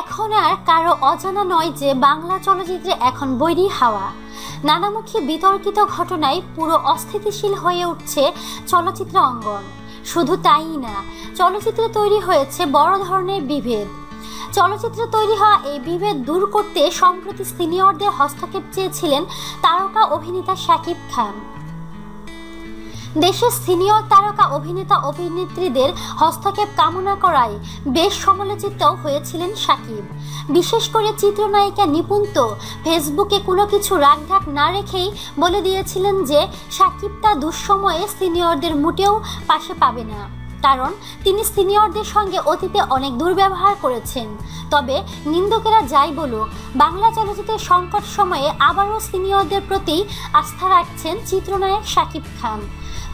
এখন আর কারও অজানা নয় যে বাংলা চলচ্চিত্রে এখন বৈরী হাওয়া। নানামুখী বিতর্কিত ঘটনায় পুরো অস্থিতিশীল হয়ে উঠছে চলচ্চিত্র অঙ্গন। শুধু তাই না, চলচ্চিত্রে তৈরি হয়েছে বড় ধরনের বিভেদ। চলচ্চিত্র তৈরি হওয়া এই বিভেদ দূর করতে সম্প্রতি সিনিয়রদের হস্তক্ষেপ চেয়েছিলেন তারকা অভিনেতা শাকিব খান। দেশের সিনিয়র তারকা, অভিনেতা, অভিনেত্রীদের হস্তক্ষেপ কামনা করায় বেশ সমালোচিত হয়েছিলেন সাকিব। বিশেষ করে চিত্রনায়িকা নিপুণ তো ফেসবুকে কোনো কিছু রাগঢাক না রেখেই বলে দিয়েছিলেন যে সাকিব তা দুঃসময়ে সিনিয়রদের মোটেও পাশে পাবে না। কারণ তিনি সিনিয়রদের সঙ্গে অতীতে অনেক দুর্ব্যবহার করেছেন। তবে নিন্দকেরা যাই বলুক, বাংলা চলচ্চিত্রের সংকট সময়ে আবারও সিনিয়রদের প্রতি আস্থা রাখছেন চিত্রনায়ক শাকিব খান।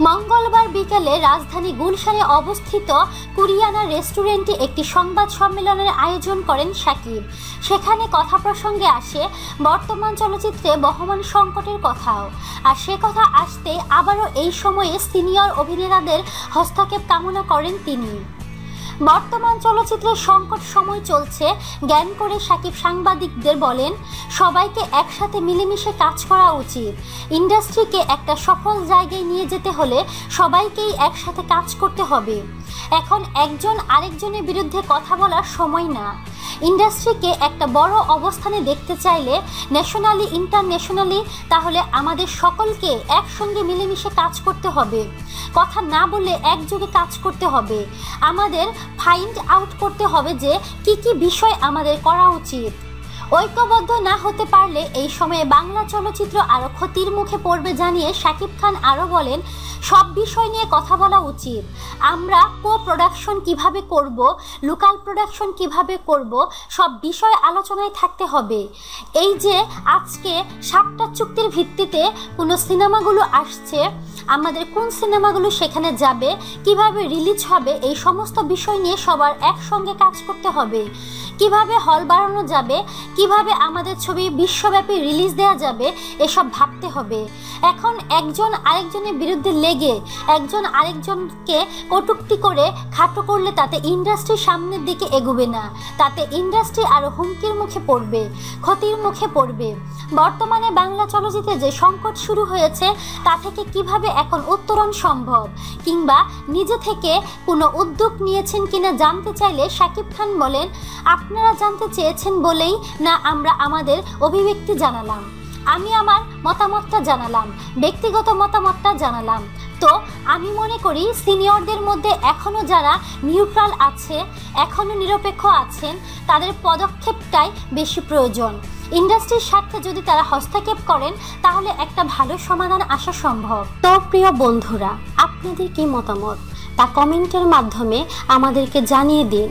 মঙ্গলবার বিকেলে রাজধানী গুলশানে অবস্থিত কুরিয়ানা রেস্টুরেন্টে একটি সংবাদ সম্মেলনের আয়োজন করেন সাকিব সেখানে কথা প্রসঙ্গে আসে, বর্তমান চলচ্চিত্রে বহমান সংকটের কথাও। আর সে কথা আসতে আবারও এই সময়ে সিনিয়র অভিনেতাদের হস্তক্ষেপ কামনা করেন তিনি। বর্তমান চলচ্চিত্রের সংকট সময় চলছে, জ্ঞান করে সাকিব সাংবাদিকদের বলেন, সবাইকে একসাথে মিলেমিশে কাজ করা উচিত। ইন্ডাস্ট্রিকে একটা সফল জায়গায় নিয়ে যেতে হলে সবাইকেই একসাথে কাজ করতে হবে। এখন একজন আরেকজনের বিরুদ্ধে কথা বলার সময় না। ইন্ডাস্ট্রিকে একটা বড় অবস্থানে দেখতে চাইলে, ন্যাশনালি, ইন্টারন্যাশনালি, তাহলে আমাদের সকলকে একসঙ্গে মিলেমিশে কাজ করতে হবে। কথা না বলে একযোগে কাজ করতে হবে। আমাদের ফাইন্ড আউট করতে হবে যে কি কি বিষয় আমাদের করা উচিত। ঐক্যবদ্ধ না হতে পারলে এই সময়ে বাংলা চলচ্চিত্র আরও ক্ষতির মুখে পড়বে জানিয়ে শাকিব খান আরও বলেন, সব বিষয় নিয়ে কথা বলা উচিত। আমরা কো প্রোডাকশন কীভাবে করব, লোকাল প্রোডাকশন কীভাবে করব, সব বিষয় আলোচনায় থাকতে হবে। এই যে আজকে সাতটা চুক্তির ভিত্তিতে কোনো সিনেমাগুলো আসছে, আমাদের কোন সিনেমাগুলো সেখানে যাবে, কীভাবে রিলিজ হবে, এই সমস্ত বিষয় নিয়ে সবার একসঙ্গে কাজ করতে হবে। কীভাবে হল বাড়ানো যাবে কীভাবে আমাদের ছবি বিশ্বব্যাপী রিলিজ দেওয়া যাবে, এসব ভাবতে হবে। এখন একজন আরেকজনের বিরুদ্ধে লেগে, একজন আরেকজনকে কটুক্তি করে খাটো করলে তাতে ইন্ডাস্ট্রি সামনের দিকে এগোবে না। তাতে ইন্ডাস্ট্রি আরও হুমকির মুখে পড়বে, ক্ষতির মুখে পড়বে। বর্তমানে বাংলা চলচ্চিত্রে যে সংকট শুরু হয়েছে, তা থেকে কীভাবে এখন উত্তরণ সম্ভব? কিংবা নিজে থেকে কোনো উদ্যোগ নিয়েছেন কিনা জানতে চাইলে শাকিব খান বলেন, আপনারা জানতে চেয়েছেন বলেই না আমরা আমাদের অভিব্যক্তি জানালাম। আমি আমার মতামতটা জানালাম, ব্যক্তিগত মতামতটা জানালাম। তো আমি মনে করি সিনিয়রদের মধ্যে এখনও যারা নিউট্রাল আছে এখনও নিরপেক্ষ আছেন, তাদের পদক্ষেপটাই বেশি প্রয়োজন। ইন্ডাস্ট্রির স্বার্থে যদি তারা হস্তক্ষেপ করেন, তাহলে একটা ভালো সমাধান আসা সম্ভব। তো প্রিয় বন্ধুরা, আপনাদের কি মতামত? তা কমেন্টের মাধ্যমে আমাদেরকে জানিয়ে দিন।